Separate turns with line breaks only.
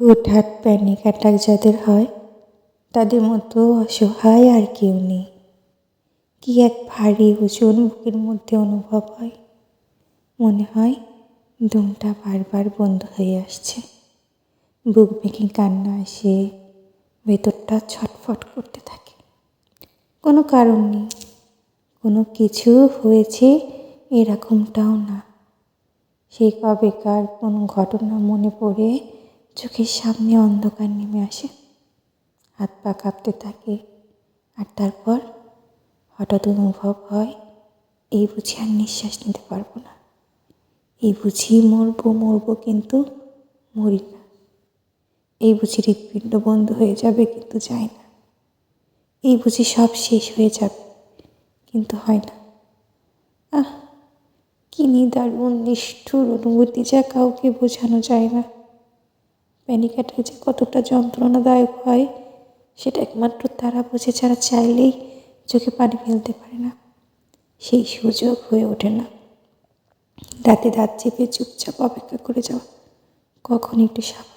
হুটহাট panic attack যাদের হয়, তাদের মতো অসহায় আর কেউ নেই। কি এক ভারী ওজন বুকের মধ্যে অনুভব হয়? মনে হয় দমটা বারবার বন্ধ হয়ে আসছে। বুক ভেঙে কান্না আসে ভেতরটা ছটফট করতে থাকে। কোনো কারণ নেই। কোনো কিছু হয়েছে এরকমটাও না। সেই কবেকার কোনো ঘটনা মনে পড়ে চোখের সামনে অন্ধকার নেমে আসে। হাত পা কাঁপতে থাকে আর তারপর হঠাৎ অনুভব হয়, এই বুঝি আর নিঃশ্বাস নিতে পারব না। এই বুঝি মরবো মরবো কিন্তু মরি না। এই বুঝি হৃৎপিণ্ড বন্ধ হয়ে যাবে কিন্তু যায় না। এই বুঝি সব শেষ হয়ে যাবে কিন্তু হয় না। আহ, কি নিদারুণ, নিষ্ঠুর অনুভূতি যা কাউকে বোঝানো যায় না। প্যানিক অ্যাটাক যে কতটা যন্ত্রণাদায়ক হয়, সেটা একমাত্র তারা বোঝে যারা চাইলেই চোখে পানি ফেলতে পারে না। সেই সুযোগ হয়ে ওঠে না। দাঁতে দাঁত চেপে চুপচাপ অপেক্ষা করে যাওয়া। কখন একটু সাবাস